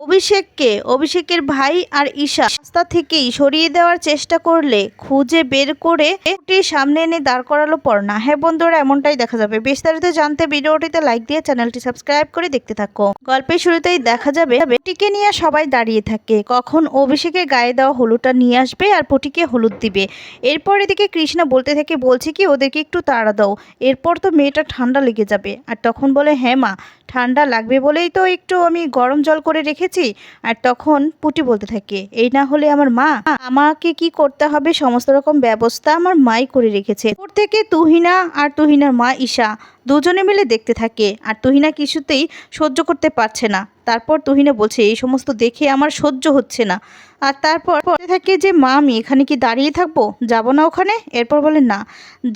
অভিষেককে, অভিষেকের ভাই আর ঈশা রাস্তা থেকেই সরিয়ে দেওয়ার চেষ্টা করলে খুঁজে বের করে সামনে এনে দাঁড় করালো পর্ণা হ্যাঁ বন্ধুরা, এমনটাই দেখা যাবে। বিস্তারিত জানতে ভিডিওটিতে লাইক দিয়ে চ্যানেলটি সাবস্ক্রাইব করে দেখতে থাকো। গল্পের শুরুতেই দেখা যাবে পুটিকে নিয়ে সবাই দাঁড়িয়ে থাকে। কখন অভিষেকের গায়ে দেওয়া হলুদটা নিয়ে আসবে আর পুটিকে হলুদ দিবে। এরপর এদিকে কৃষ্ণা বলতে থাকে, বলছে কি, ওদেরকে একটু তাড়া দাও। এরপর তো মেয়েটা ঠান্ডা লেগে যাবে। আর তখন বলে হ্যাঁ মা, ঠান্ডা লাগবে বলেই তো একটু আমি গরম জল করে রেখেছি আর তখন পুটি বলতে থাকে, এই না হলে আমার মা, আমাকে কি করতে হবে? সমস্ত রকম ব্যবস্থা আমার মাই করে রেখেছে। ওর থেকে তুহিনা আর তুহিনার মা ঈশা দুজনে মিলে দেখতে থাকে, আর তুহিনা কিছুতেই সহ্য করতে পারছে না। তারপর তুহিনা বলছে, এই সমস্ত দেখে আমার সহ্য হচ্ছে না। আর তারপর থাকে যে, মা, আমি এখানে কি দাঁড়িয়ে থাকব? যাব না ওখানে? এরপর বলে, না,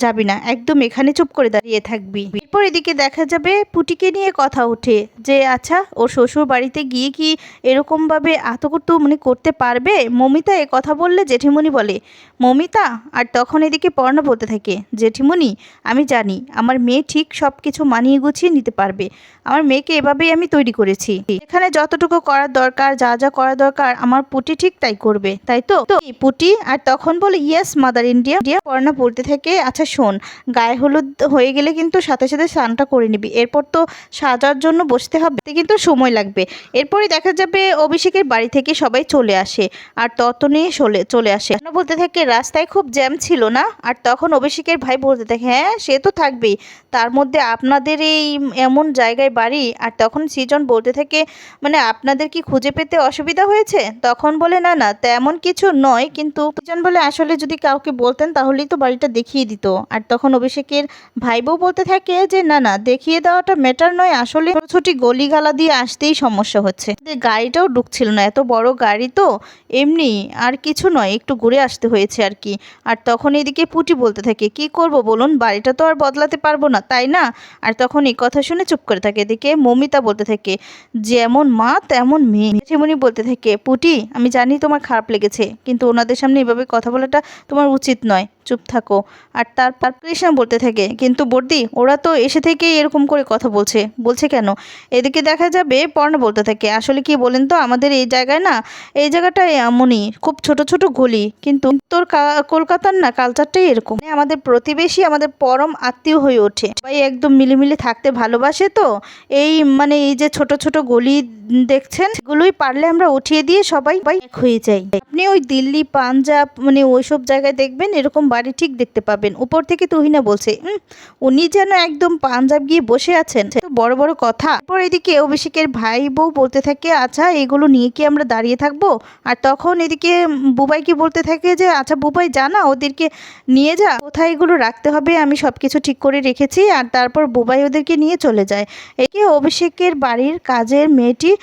যাবি না, একদম এখানে চুপ করে দাঁড়িয়ে থাকবি। এরপর এদিকে দেখা যাবে পুটিকে নিয়ে কথা ওঠে যে আচ্ছা ওর শ্বশুর বাড়িতে গিয়ে কি এরকমভাবে আতকুতু মানে করতে পারবে? মমিতা এ কথা বললে জেঠিমণি বলে, মমিতা? আর তখন এদিকে পর্ণা বলতে থাকে, জেঠিমণি, আমি জানি, আমার মেয়ে ঠিক সব কিছু মানিয়ে গুছিয়ে নিতে পারবে। আমার মেয়েকে এভাবেই আমি তৈরি করেছি। এখানে যতটুকু করার দরকার, যা যা করা দরকার, আমার পুটি ঠিক তাই করবে, তাই তো? তো পুটি আর তখন বলে yes mother India India Parna বলতে থাকে আচ্ছা শোন, গায়ে হলুদ হয়ে গেলে কিন্তু সাথে সাথে স্নানটা করে নিবি। এরপর তো সাজার জন্য বসতে হবে কিন্তু সময় লাগবে। এরপরে দেখা যাবে অভিষেকের বাড়ি থেকে সবাই চলে আসে, আর তত নিয়ে চলে চলে আসে। বলতে থাকে রাস্তায় খুব জ্যাম ছিল না? আর তখন অভিষেকের ভাই বলতে থাকে হ্যাঁ সে তো থাকবেই। তার মধ্যে আপনাদের এই এমন জায়গায় বাড়ি আর তখন সৃজন বলতে থাকে মানে আপনাদের কি খুঁজে পেতে অসুবিধা হয়েছে? তখন বলে, না না, তেমন কিছু নয়, কিন্তু সৃজন বলে, আসলে যদি কাউকে বলতেন তাহলেই তো বাড়িটা দেখিয়ে দিত। আর তখন অভিষেকের ভাই বউ বলতে থাকে যে, না না, দেখিয়ে দেওয়াটা ম্যাটার নয়, আসলে ছোট গলিগালা দিয়ে আসতেই সমস্যা হচ্ছে। গাড়িটাও ঢুকছিল না, এত বড় গাড়ি তো, এমনি আর কিছু নয়, একটু ঘুরে আসতে হয়েছে আর কি। আর তখন এদিকে পুটি বলতে থাকে, কি করব বলুন, বাড়িটা তো আর বদলাতে পারব না, তাই না? আর তখন এই কথা শুনে চুপ করে থাকে। এদিকে মমিতা বলতে থাকে, যেমন মা, তেমন মেয়ে। যেমনই বলতে থাকে, পুটি, আমি জানি তোমার খারাপ লেগেছে, কিন্তু ওনাদের সামনে এভাবে কথা বলাটা তোমার উচিত নয়। চুপ থাকো। আর তারপর কৃষ্ণা বলতে থাকে, কিন্তু বর্দি, ওরা তো এসে থেকেই এরকম করে কথা বলছে। বলছে কেন? এদিকে দেখা যাবে, পর্ণা বলতে থাকে, আসলে কি বলেন তো, আমাদের এই জায়গায় না, এই জায়গাটায় এমনই, খুব ছোট ছোট গলি, কিন্তু তোর কা- কলকাতার না কালচারটাই এরকম। মানে আমাদের প্রতিবেশী আমাদের পরম আত্মীয় হয়ে ওঠে। সবাই একদম মিলেমিলে থাকতে ভালোবাসে তো। এই মানে এই যে ছোট ছোট গলি দেখছেন সেগুলোই পারলে আমরা উঠিয়ে দিয়ে সবাই এক হয়ে যাই। আপনি ওই দিল্লি পাঞ্জাব মানে ওইসব জায়গায় দেখবেন এরকম বাড়ি ঠিক দেখতে পাবেন। উপর থেকে তুহিনা বলছে "উম, উনি যেন একদম পাঞ্জাব গিয়ে বসে আছেন। বড় বড় কথা। এরপর এদিকে অভিষেকের ভাই বউ বলতে থাকে আচ্ছা এগুলো নিয়ে কি আমরা দাঁড়িয়ে থাকব? আর তখন এদিকে বুবাইকে বলতে থাকে যে আচ্ছা বুবাই, জানা ওদেরকে নিয়ে যা। কোথায় এগুলো রাখতে হবে? আমি সব কিছু ঠিক করে রেখেছি আর তারপর বুবাই ওদেরকে নিয়ে চলে যায়। একে অভিষেকের বাড়ির কাজের মেয়েটি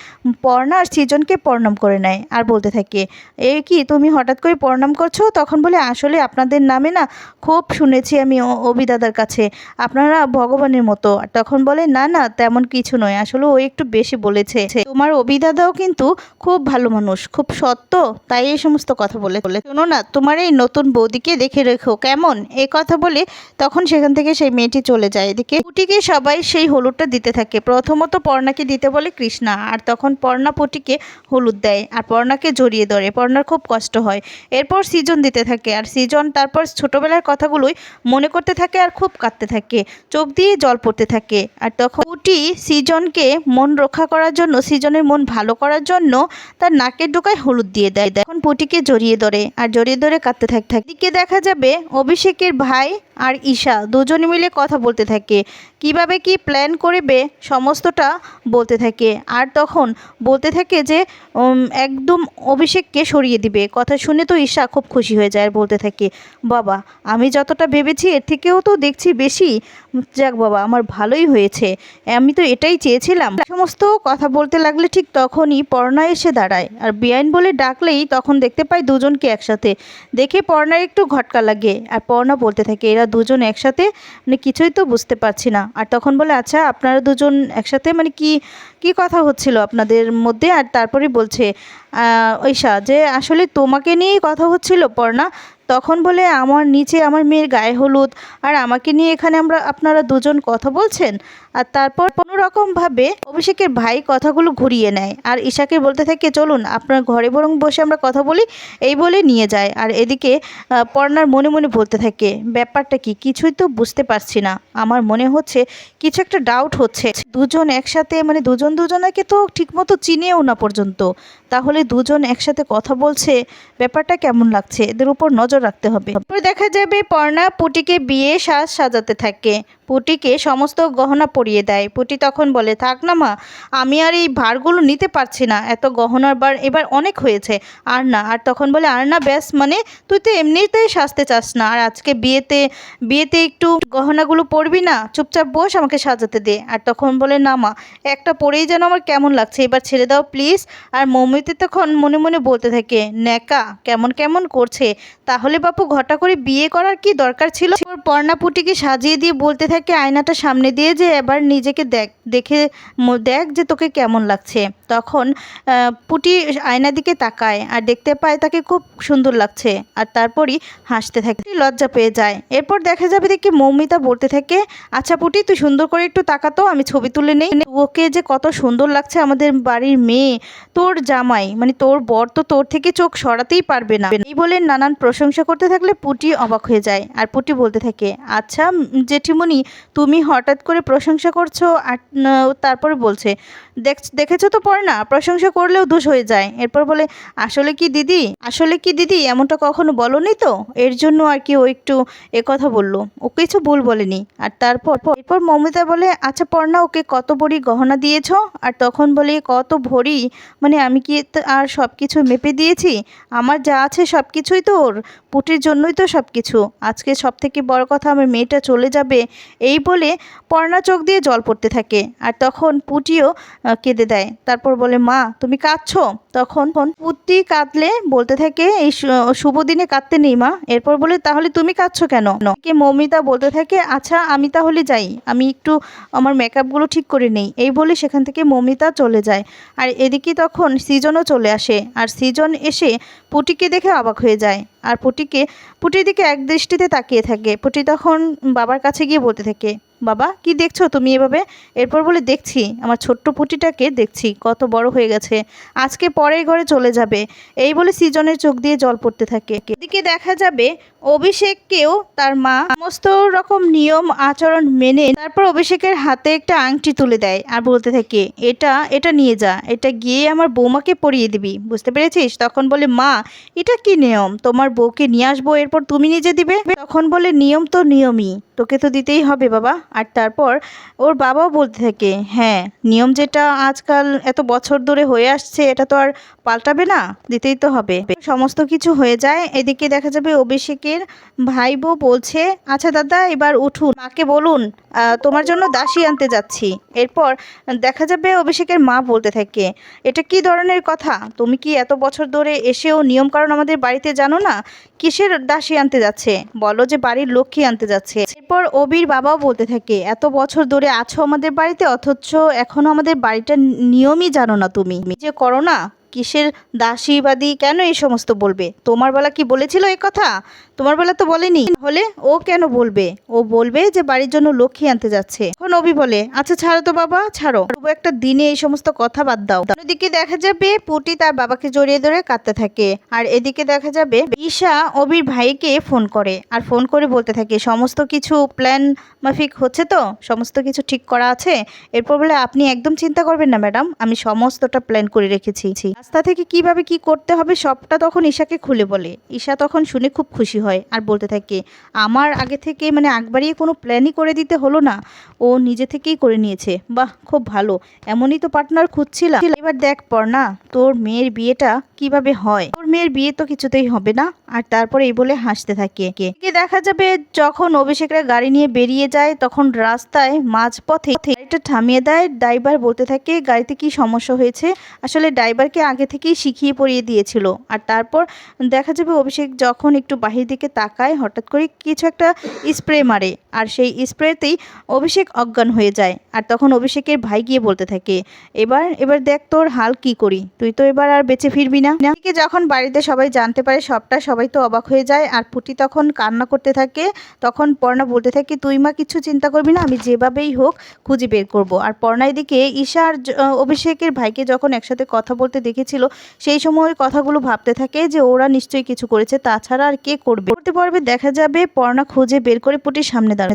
পর্ণা আর সৃজনকে প্রণাম করে নেয় আর বলতে থাকে, এ কি, তুমি হঠাৎ করে প্রণাম করছ? তখন বলে, আসলে আপনাদের নামে না, খুব শুনেছি আমি ও- অভি দাদার কাছে। আপনারা ভগবানের মতো। আর তখন বলে, না না, তেমন কিছু নয়। আসলে ও একটু বেশি বলেছে। তোমার অভি দাদাও কিন্তু খুব ভালো মানুষ, খুব সত্য, তাই এই সমস্ত কথা বলে। বলে, শোনো না, তোমার এই নতুন বৌদিকে দেখে রেখো, কেমন? এই কথা বলে তখন সেখান থেকে সেই মেয়েটি চলে যায়। এদিকে পুটিকে সবাই সেই হলুদটা দিতে থাকে। প্রথমত পর্ণাকে দিতে বলে কৃষ্ণা, আর তখন পর্ণা পুটিকে হলুদ দেয় আর পর্ণাকে জড়িয়ে ধরে। পর্ণার খুব কষ্ট হয়। এরপর সিজন দিতে থাকে, আর সিজন তারপর ছোটবেলার কথাগুলোই মনে করতে থাকে আর খুব কাঁদতে থাকে। চোখ দিয়ে জল পড়তে থাকে। আর তখন পুটি সিজনকে মন রক্ষা করার জন্য, সিজনের মন ভালো করার জন্য তার নাকের ডোকায় হলুদ দিয়ে দেয়। এখন পুটিকে জড়িয়ে ধরে, আর জড়িয়ে ধরে কাঁদতে থাকে থাকে। দিকে দেখা যাবে অভিষেকের ভাই আর ঈশা দুজনে মিলে কথা বলতে থাকে। কীভাবে কি প্ল্যান করবে সমস্তটা বলতে থাকে। আর তখন বলতে থাকে যে একদম অভিষেককে সরিয়ে দিবে। কথা শুনে তো ঈশা খুব খুশি হয়ে যায় আর বলতে থাকে, বাবা, আমি যতটা ভেবেছি এর থেকেও তো দেখছি বেশি। যাক বাবা, আমার ভালোই হয়েছে। আমি তো এটাই চেয়েছিলাম। সমস্ত কথা বলতে লাগলে ঠিক তখনই পর্ণা এসে দাঁড়ায়। আর বেআইন বলে ডাকলেই তখন দেখতে পাই দুজনকে একসাথে। দেখে পর্ণার একটু ঘটকা লাগে। আর পর্ণা বলতে থাকে, এরা দুজন একসাথে মানে কিছুই তো বুঝতে পারছি না। আর তখন বলে আচ্ছা আপনারা দুজন একসাথে মানে কি কি কথা হচ্ছিল আপনাদের মধ্যে? আর তারপরে বলছে ঐশা, যে আসলে তোমাকে নিয়েই কথা হচ্ছিল, পর্ণা। তখন বলে, আমার নিচে আমার মেয়ের গায়ে হলুদ, আর আমাকে নিয়ে এখানে আমরা, আপনারা দুজন কথা বলছেন? আর তারপর কোনো রকম ভাবে অভিষেকের ভাই কথাগুলো ঘুরিয়ে নেয়। আর ঈশাকে বলতে থাকে, চলুন, আপনার ঘরে বরং বসে আমরা কথা বলি, এই বলে নিয়ে যায়। আর এদিকে পর্ণার মনে মনে বলতে থাকে, ব্যাপারটা কি? কিছুই তো বুঝতে পারছি না। আমার মনে হচ্ছে কিছু একটা ডাউট হচ্ছে। দুজন একসাথে মানে দুজন দুজনাকে তো ঠিকমতো চিনেও না পর্যন্ত। তাহলে দুজন একসাথে কথা বলছে, ব্যাপারটা কেমন লাগছে? এদের উপর নজর রাখতে হবে। দেখা যাবে, পর্ণা পুটিকে বিয়ে সাজ সাজাতে থাকে। পুটিকে সমস্ত গহনা পরিয়ে দেয়। পুটি তখন বলে, থাক না মা, আমি আর এই ভারগুলো নিতে পারছি না। এত গহনার বার এবার অনেক হয়েছে। আর না, আর তখন বলে, আর না, ব্যাস মানে তুই তো এমনিতেই সাজতে চাস না। আর আজকে বিয়েতে বিয়েতে একটু গহনাগুলো পরবি না, চুপচাপ বস, আমাকে সাজাতে দে। আর তখন বলে, না মা, একটা পরেই যেন আমার কেমন লাগছে। এবার ছেড়ে দাও প্লিজ। আর মৌমিতে তখন মনে মনে বলতে থাকে, ন্যাকা, কেমন কেমন করছে? তাহলে বাপু, ঘটা করে বিয়ে করার কি দরকার ছিল? পর্ণাপুটিকে সাজিয়ে দিয়ে বলতে থাকে, আয়নাটা সামনে দিয়ে যে এবার নিজেকে দেখ দেখে দেখ যে তোকে কেমন লাগছে। তখন পুটি আয়নার দিকে তাকায় আর দেখতে পায় তাকে খুব সুন্দর লাগছে আর তারপরই হাসতে থাকে। লজ্জা পেয়ে যায়। এরপর দেখা যাবে দেখি মৌমিতা বলতে থাকে আচ্ছা পুটি, তুই সুন্দর করে একটু তাকাতো আমি ছবি তুলে নেই। ওকে যে কত সুন্দর লাগছে আমাদের বাড়ির মেয়ে, তোর জামাই মানে তোর বর তো তোর থেকে চোখ সরাতেই পারবে না। এই বলে নানান প্রশংসা করতে থাকলে পুটি অবাক হয়ে যায় আর পুটি বলতে থাকে আচ্ছা জেঠিমণি, তুমি হঠাৎ করে প্রশংসা করছ? আর তারপরে বলছে, দেখ, দেখেছ তো পর না, প্রশংসা করলেও দোষ হয়ে যায়। এরপর বলে, আসলে কি দিদি? আসলে কি দিদি? এমনটা কখনো বলনি তো? এর জন্য আর কি ও একটু কথা বলল। ও কিছু ভুল বলেনি। আর তারপর, এরপর মমিতা বলে আচ্ছা পর্ণা ওকে কত ভরি গহনা দিয়েছ? আর তখন বলে, কত ভরি? মানে আমি কি আর সব কিছু মেপে দিয়েছি? আমার যা আছে সব কিছুই তো ওর পুটির জন্যই তো সব কিছু আজকে সব থেকে বড় কথা আমার মেয়েটা চলে যাবে এই বলে পর্ণা চোখ দিয়ে জল পড়তে থাকে আর তখন পুটিও কেঁদে দেয়। তারপর বলে, মা, তুমি কাঁদছো? তখন পুটি কাঁদলে বলতে থাকে, এই শুভ দিনে কাঁদতে নেই মা। এরপর বলে, তাহলে তুমি কাঁদছো কেন? কে মৌমিতা বলতে থাকে আচ্ছা আমি তাহলে যাই। আমি একটু আমার মেকআপগুলো ঠিক করে নেই। এই বলে সেখান থেকে মৌমিতা চলে যায়। আর এদিকে তখন সিজনও চলে আসে। আর সিজন এসে পুটিকে দেখে অবাক হয়ে যায়। আর পুটিকে, পুটির দিকে এক দৃষ্টিতে তাকিয়ে থাকে। পুটি তখন বাবার কাছে গিয়ে বলতে থাকে বাবা, কি দেখছ তুমি এভাবে? এরপর বলে, দেখছি, আমার ছোট্ট পুটিটাকে দেখছি, কত বড় হয়ে গেছে, আজকে পরের ঘরে চলে যাবে। এই বলে সিজনের চোখ দিয়ে জল পড়তে থাকে। এদিকে দেখা যাবে, অভিষেককেও তার মা সমস্ত রকম নিয়ম, আচরণ মেনে তারপর অভিষেকের হাতে একটা আংটি তুলে দেয় আর বলতে থাকে, এটা এটা নিয়ে যা, এটা গিয়ে আমার বৌমাকে পরিয়ে দিবি। বুঝতে পেরেছিস? তখন বলে, মা, এটা কি নিয়ম? তোমার বউকে নিয়ে আসব, এরপর তুমি নিজে দিবে? তখন বলে, নিয়ম তো নিয়মই, তোকে তো দিতেই হবে বাবা। আর তারপর ওর বাবাও বলতে থাকে হ্যাঁ নিয়ম যেটা আজকাল এত বছর ধরে হয়ে আসছে, এটা তো আর পাল্টাবে না, দিতেই তো হবে। সমস্ত কিছু হয়ে যায়। এদিকে দেখা যাবে অভিষেকের ভাই বউ বলছে আচ্ছা দাদা, এবার উঠুন। মাকে বলুন তোমার জন্য দাসী আনতে যাচ্ছি। এরপর দেখা যাবে অভিষেকের মা বলতে থাকে, এটা কি ধরনের কথা? তুমি কি এত বছর ধরে এসেও নিয়ম কারণ আমাদের বাড়িতে জানো না? কিসের দাসী আনতে যাচ্ছে? বলো যে বাড়ির লক্ষ্মী আনতে যাচ্ছে। এরপর অবির বাবাও বলতে থাকে এত বছর ধরে আছো আমাদের বাড়িতে, অথচ এখনও আমাদের বাড়িটার নিয়মই জানো না তুমি। যে করো না কিসের দাসীবাদী কেন এই সমস্ত বলবে? তোমার বেলা কি বলেছিল এই কথা? তোমার বেলা তো বলেনি। হলে ও কেন বলবে? ও বলবে যে বাড়ির জন্য লক্ষ্মী আনতে যাচ্ছে। এখন অভি বলে আচ্ছা ছাড়ো তো বাবা, ছাড়ো। তবু একটা দিনে এই সমস্ত কথা বাদ দাও। অন্যদিকে দেখা যাবে পুটি তার বাবাকে জড়িয়ে ধরে কাঁদতে থাকে। আর এদিকে দেখা যাবে ঈশা অবির ভাইকে ফোন করে। আর ফোন করে বলতে থাকে, সমস্ত কিছু প্ল্যান মাফিক হচ্ছে তো? সমস্ত কিছু ঠিক করা আছে? এরপর বলে, আপনি একদম চিন্তা করবেন না ম্যাডাম। আমি সমস্তটা প্ল্যান করে রেখেছি। রাস্তা থেকে কীভাবে কি করতে হবে সবটা তখন ঈশাকে খুলে বলে। ঈশা তখন শুনে খুব খুশি হয় আর বলতে থাকে, আমার আগে থেকে মানে আগবাড়িয়ে কোনো প্ল্যানই করে দিতে হলো না। ও নিজে থেকেই করে নিয়েছে। বাহ, খুব ভালো। এমনই তো পার্টনার খুঁজছিলাম। এবার দেখ পর না তোর মেয়ের বিয়েটা কীভাবে হয়? মেয়ের বিয়ে তো কিছুতেই হবে না। আর তারপরে এই বলে হাসতে থাকে দেখা যাবে যখন অভিষেকরা গাড়ি নিয়ে বেরিয়ে যায়, তখন রাস্তায় মাঝপথে গাড়িটা থামিয়ে দেয়। ড্রাইভার বলতে থাকে, গাড়িতে কি সমস্যা হয়েছে? আসলে ড্রাইভারকে আগে থেকেই শিখিয়ে পড়িয়ে দিয়েছিল। আর তারপর দেখা যাবে অভিষেক যখন একটু বাহির দিকে তাকায়, হঠাৎ করে কিছু একটা স্প্রে মারে। আর সেই স্প্রেতেই অভিষেক অজ্ঞান হয়ে যায়। আর তখন অভিষেকের ভাই গিয়ে বলতে থাকে, এবার এবার দেখ তোর হাল কি করি। তুই তো এবার আর বেঁচে ফিরবি না। যখন বাড়িতে সবাই জানতে পারে, সবটা সবাই তো অবাক হয়ে যায়। আর পুটি তখন কান্না করতে থাকে, তখন পর্ণা বলতে থাকে, তুই মা কিছু চিন্তা করবি না, আমি যেভাবেই হোক খুঁজে বের করব। আর পর্ণা এদিকে ঈশা আর অভিষেকের ভাইকে যখন একসাথে কথা বলতে দেখেছিল, সেই সময় কথাগুলো ভাবতে থাকে যে, ওরা নিশ্চয়ই কিছু করেছে, তাছাড়া আর কে করবে? করতে পারবে দেখা যাবে, পর্ণা খুঁজে বের করে পুটির সামনে দাঁড়ায়।